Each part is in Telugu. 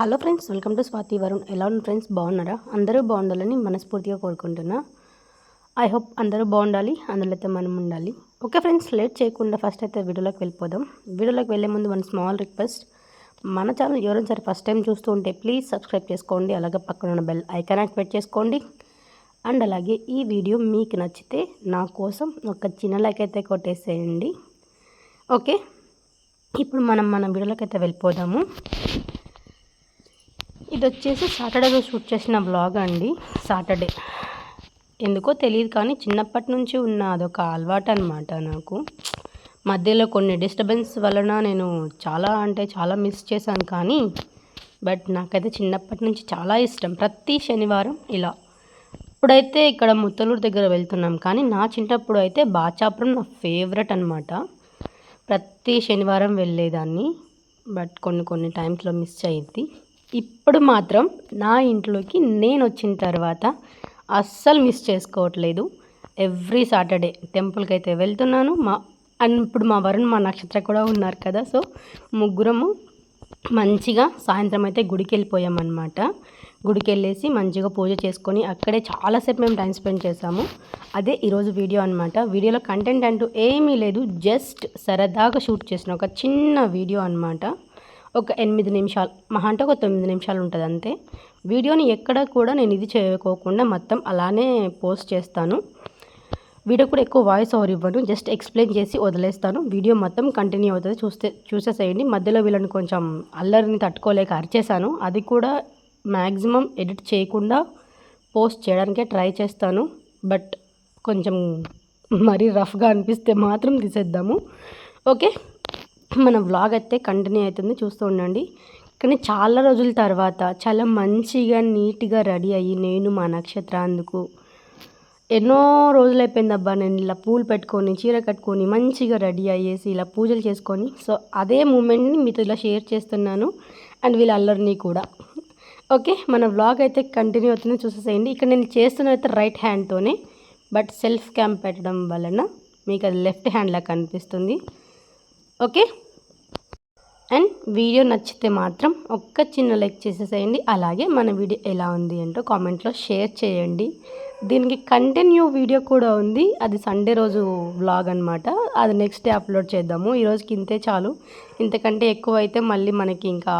Hello friends welcome to Swathi Varun. ఎలా ఉన్న ఫ్రెండ్స్? బాగున్నారా? అందరూ బాగుండాలని మనస్ఫూర్తిగా కోరుకుంటున్నా. ఐ హోప్ అందరూ బాగుండాలి అందులో అయితే మనం ఉండాలి. ఓకే ఫ్రెండ్స్ లేట్ చేయకుండా ఫస్ట్ అయితే వీడియోలోకి వెళ్ళిపోదాం. వీడియోలోకి వెళ్ళే ముందు వన్ స్మాల్ రిక్వెస్ట్ మన ఛానల్ ఎవరైనా సరే ఫస్ట్ టైం చూస్తూ ఉంటే ప్లీజ్ సబ్స్క్రైబ్ చేసుకోండి అలాగే పక్కన ఉన్న బెల్ ఐకాన్ యాక్టివేట్ చేసుకోండి. అండ్ అలాగే ఈ వీడియో మీకు నచ్చితే నా కోసం ఒక చిన్న లైక్ అయితే కొట్టేసేయండి. ఓకే ఇప్పుడు మనం మన వీడియోలోకి అయితే వెళ్ళిపోదాము. ఇది వచ్చేసి సాటర్డే రోజు షూట్ చేసిన బ్లాగ్ అండి. సాటర్డే. ఎందుకో తెలియదు కానీ చిన్నప్పటి నుంచి ఉన్న అదొక అలవాటు అనమాట నాకు. మధ్యలో కొన్ని డిస్టర్బెన్స్ వలన నేను చాలా అంటే చాలా మిస్ చేశాను కానీ బట్ నాకైతే చిన్నప్పటి నుంచి చాలా ఇష్టం. ప్రతి శనివారం ఇలా. ఇప్పుడైతే ఇక్కడ ముత్తలూరు దగ్గర వెళ్తున్నాం కానీ నా చిన్నప్పుడు అయితే బాచాపురం నా ఫేవరెట్ అనమాట ప్రతి శనివారం వెళ్ళేదాన్ని బట్ కొన్ని కొన్ని టైమ్స్లో మిస్ అయింది ఇప్పుడు మాత్రం నా ఇంట్లోకి నేను వచ్చిన తర్వాత అస్సలు మిస్ చేసుకోవట్లేదు. ఎవ్రీ సాటర్డే టెంపుల్కి అయితే వెళ్తున్నాను. మా అండ్ ఇప్పుడు మా వరుణ్ మా నక్షత్ర కూడా ఉన్నారు కదా సో ముగ్గురము మంచిగా సాయంత్రం అయితే గుడికి వెళ్ళిపోయామన్నమాట గుడికి వెళ్ళేసి మంచిగా పూజ చేసుకొని అక్కడే చాలాసేపు మేము టైం స్పెండ్ చేసాము అదే ఈరోజు వీడియో అనమాట వీడియోలో కంటెంట్ అంటూ ఏమీ లేదు. జస్ట్ సరదాగా షూట్ చేసిన ఒక చిన్న వీడియో అనమాట ఒక ఎనిమిది నిమిషాలు మహా అంటే ఒక తొమ్మిది నిమిషాలు ఉంటుంది అంతే. వీడియోని ఎక్కడ కూడా నేను ఇది చేయకోకుండా మొత్తం అలానే పోస్ట్ చేస్తాను. వీడియో కూడా ఎక్కువ వాయిస్ ఓవర్ ఇవ్వను జస్ట్ ఎక్స్ప్లెయిన్ చేసి వదిలేస్తాను. వీడియో మొత్తం కంటిన్యూ అవుతుంది చూస్తే చూసేసేయండి. మధ్యలో వీళ్ళని కొంచెం అల్లరిని తట్టుకోలేక అరిచేశాను. అది కూడా మ్యాక్సిమం ఎడిట్ చేయకుండా పోస్ట్ చేయడానికే ట్రై చేస్తాను. బట్ కొంచెం మరీ రఫ్గా అనిపిస్తే మాత్రం తీసేద్దాము. ఓకే? మన వ్లాగ్ అయితే కంటిన్యూ అవుతుంది చూస్తూ ఉండండి. కానీ చాలా రోజుల తర్వాత చాలా మంచిగా నీట్గా రెడీ అయ్యి నేను మా నక్షత్ర అందుకు. ఎన్నో రోజులు అయిపోయింది అబ్బా నేను ఇలా పూలు పెట్టుకొని చీర కట్టుకొని మంచిగా రెడీ అయ్యేసి ఇలా పూజలు చేసుకొని. సో అదే మూమెంట్ని మీతో ఇలా షేర్ చేస్తున్నాను. అండ్ వీళ్ళ అల్లరిని కూడా. ఓకే మన వ్లాగ్ అయితే కంటిన్యూ అవుతుంది చూసేసేయండి. ఇక్కడ నేను చేస్తున్న అయితే రైట్ హ్యాండ్తోనే బట్ సెల్ఫ్ క్యాంప్ పెట్టడం వలన మీకు అది లెఫ్ట్ హ్యాండ్లా కనిపిస్తుంది. ఓకే అండ్ వీడియో నచ్చితే మాత్రం ఒక్క చిన్న లైక్ చేసేసేయండి. అలాగే మన వీడియో ఎలా ఉంది ఏంటో కామెంట్లో షేర్ చేయండి. దీనికి కంటిన్యూ వీడియో కూడా ఉంది. అది సండే రోజు వ్లాగ్ అనమాట అది నెక్స్ట్ డే అప్లోడ్ చేద్దాము. ఈరోజుకి ఇంతే చాలు. ఇంతకంటే ఎక్కువ అయితే మళ్ళీ మనకి ఇంకా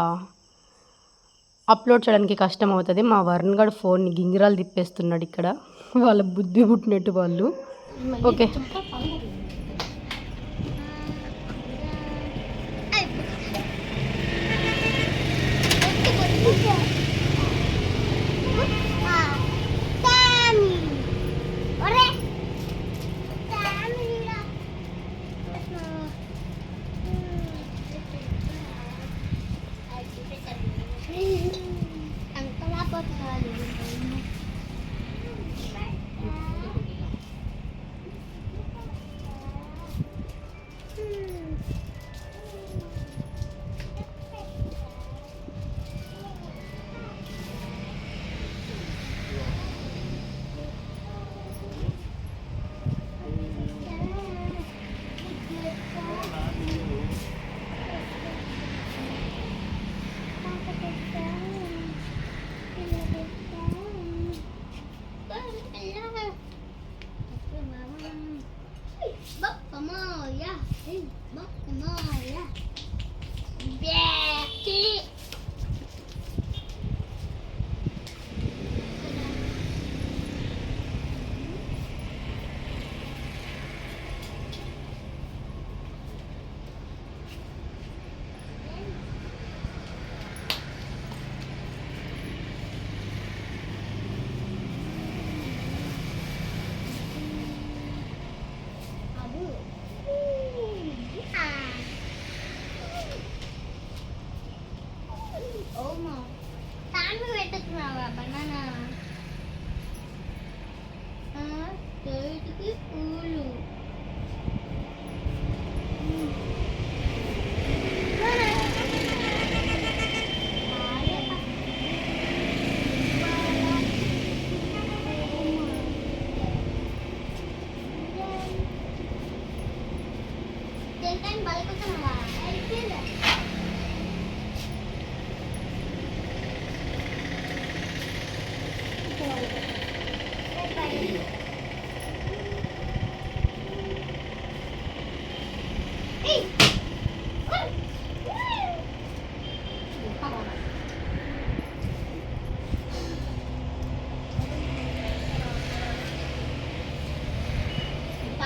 అప్లోడ్ చేయడానికి కష్టం అవుతుంది. మా వరుణ్ గడు ఫోన్ గింగిరాలు తిప్పేస్తున్నాడు ఇక్కడ. వాళ్ళ బుద్ధి పుట్టినట్టు వాళ్ళు. Okay. Bop a mo, yeah! Bop a mo, yeah! Yeah.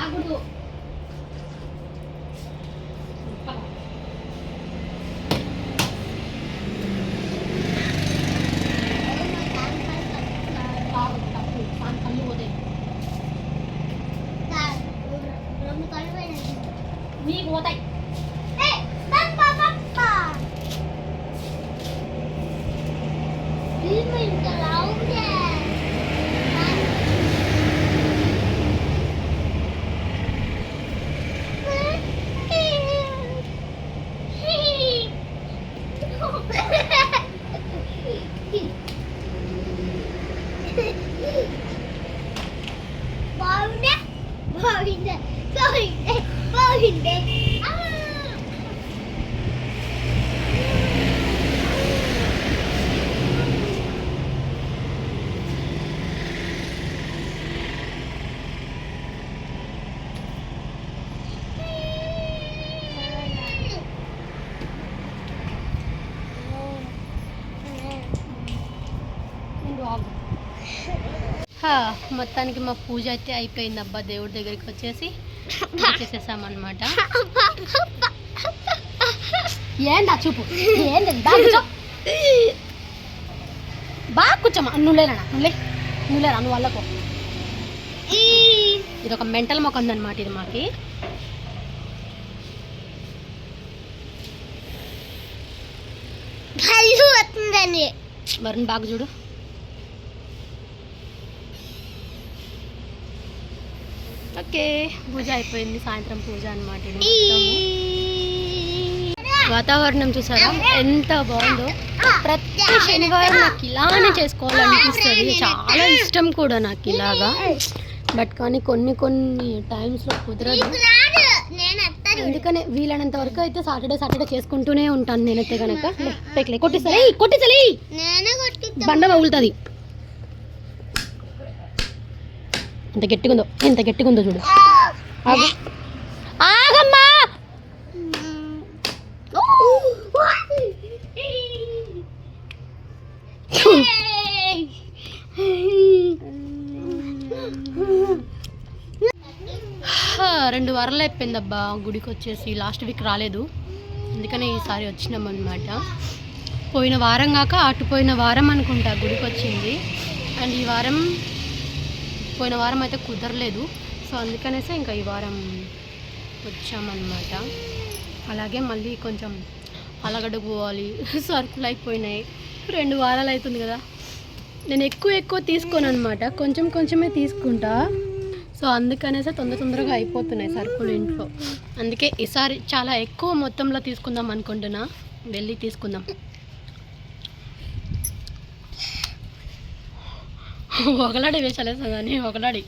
ಆಗದು మీకు పోతాయి 不好的，不好的，不好的。మొత్తానికి మా పూజ అయితే అయిపోయింది అబ్బా దేవుడి దగ్గరికి వచ్చేసి చేసేసామన్నమాట. ఏందా చూపు? ఏంది బాగా కూర్చో. బాగా కూర్చోమా. నువ్వు లేనా నువ్వు లే. నువ్వు లేరా? నువ్వు వాళ్ళకు ఇది ఒక మెంటల్ మొక్క ఉందన్నమాట ఇది మాకి. వరుణ్ బాగా చూడు. ఓకే పూజ అయిపోయింది సాయంత్రం పూజ అనమాట. వాతావరణం చూసారా? ఎంత బాగుందో. ప్రతి శనివారం నాకు ఇలానే చేసుకోవాలనిపిస్తుంది చాలా ఇష్టం కూడా నాకు ఇలాగా. బట్ కానీ కొన్ని కొన్ని టైమ్స్లో కుదరదు. అందుకనే వీలైనంత వరకు అయితే సాటర్డే సాటర్డే చేసుకుంటూనే ఉంటాను నేనైతే కనుక పెక్లే కొట్టిసలే కొట్టిసలే నేనే కొట్టిద్దాం బండ పగులుతుంది ఎంత గట్టిగుందో ఎంత గట్టిగుందో చూడు. ఆగమ్మా! రెండు వారాలు అయిపోయింది అబ్బా గుడికి వచ్చేసి లాస్ట్ వీక్ రాలేదు. అందుకనే ఈసారి వచ్చినాం అనమాట పోయిన వారం కాక అటు పోయిన వారం అనుకుంటా గుడికి వచ్చింది అండ్ ఈ వారం పోయిన వారం అయితే కుదరలేదు. సో అందుకనేసే ఇంకా ఈ వారం వచ్చామన్నమాట. అలాగే మళ్ళీ కొంచెం అలగడ్డ పోవాలి. సరుకులు అయిపోయినాయి. రెండు వారాలు అవుతుంది కదా. నేను ఎక్కువ ఎక్కువ తీసుకోను అనమాట కొంచెం కొంచెమే తీసుకుంటా. సో అందుకనేసే తొందర తొందరగా అయిపోతున్నాయి సరుకులు ఇంట్లో. అందుకే ఈసారి చాలా ఎక్కువ మొత్తంలో తీసుకుందాం అనుకుంటున్నా. వెళ్ళి తీసుకుందాం. ఒకలాడి వేసాలేసా కానీ ఒకలాడి.